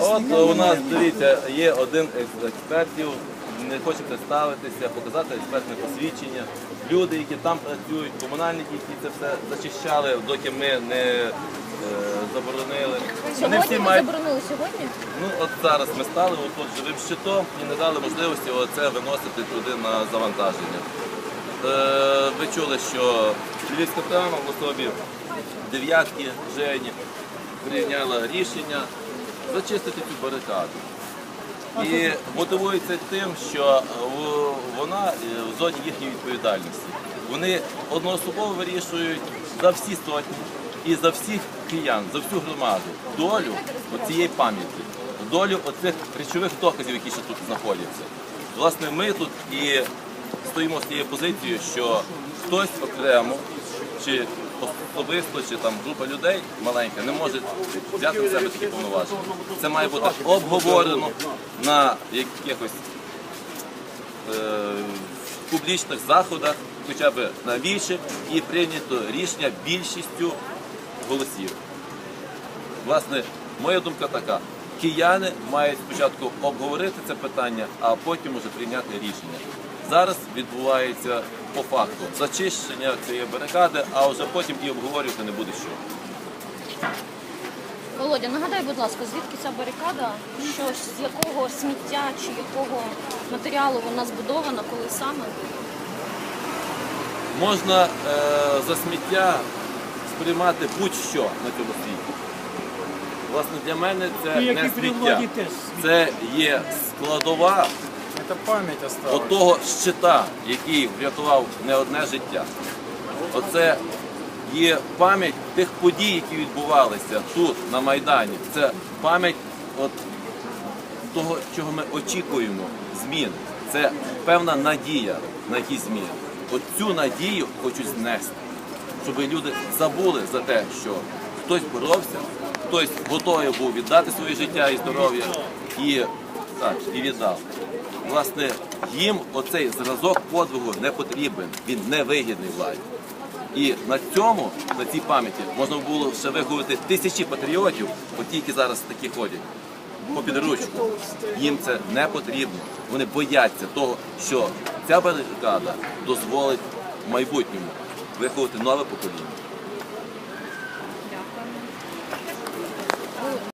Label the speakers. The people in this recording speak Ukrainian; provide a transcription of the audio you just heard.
Speaker 1: От у нас, дивіться, є один із експертів, не хоче представитися, показати експертне посвідчення. Люди, які там працюють, комунальники, які це все зачищали, доки ми не е, заборонили. Вони
Speaker 2: Сьогодні ви
Speaker 1: мають.
Speaker 2: заборонили сьогодні?
Speaker 1: Ну от зараз ми стали отут живим щитом і не дали можливості оце виносити туди на завантаження. Е, ви чули, що Львівська тема в особі дев'ятки Жені прийняла рішення зачистити цю барикаду. І мотивується тим, що е, вона е, в зоні їхньої відповідальності. Вони одноособово вирішують за всі сотні і за всіх киян, за всю громаду долю цієї пам'яті, долю оцих речових доказів, які ще тут знаходяться. Власне, ми тут і стоїмо з тією позицією, що хтось окремо чи особисто, чи там група людей маленька не може взяти в себе такі повноваження. Це має бути обговорено на якихось е, публічних заходах, хоча б на більше, і прийнято рішення більшістю голосів. Власне, моя думка така. Кияни мають спочатку обговорити це питання, а потім уже прийняти рішення. Зараз відбувається по факту зачищення цієї барикади, а вже потім і обговорювати не буде що.
Speaker 2: Володя, нагадай, будь ласка, звідки ця барикада? Що з якого сміття чи якого матеріалу вона збудована, коли саме?
Speaker 1: Можна е, за сміття сприймати будь-що на цьому світі. Власне, для мене це
Speaker 3: Ну,
Speaker 1: не сміття. Це є складова
Speaker 3: Это память осталась.
Speaker 1: от того щита, який врятував не одне життя. Оце є пам'ять тих подій, які відбувалися тут, на Майдані. Це пам'ять от того, чого ми очікуємо, змін. Це певна надія на якісь зміни. От цю надію хочуть знести, щоб люди забули за те, що хтось боровся, хтось готовий був віддати своє життя і здоров'я і, так, і віддав. Власне, їм оцей зразок подвигу не потрібен, він не вигідний владі. І на цьому, на цій пам'яті, можна було ще виховати тисячі патріотів, от ті, які зараз такі ходять, по підручку. Їм це не потрібно. Вони бояться того, що ця барикада дозволить в майбутньому виховати нове покоління.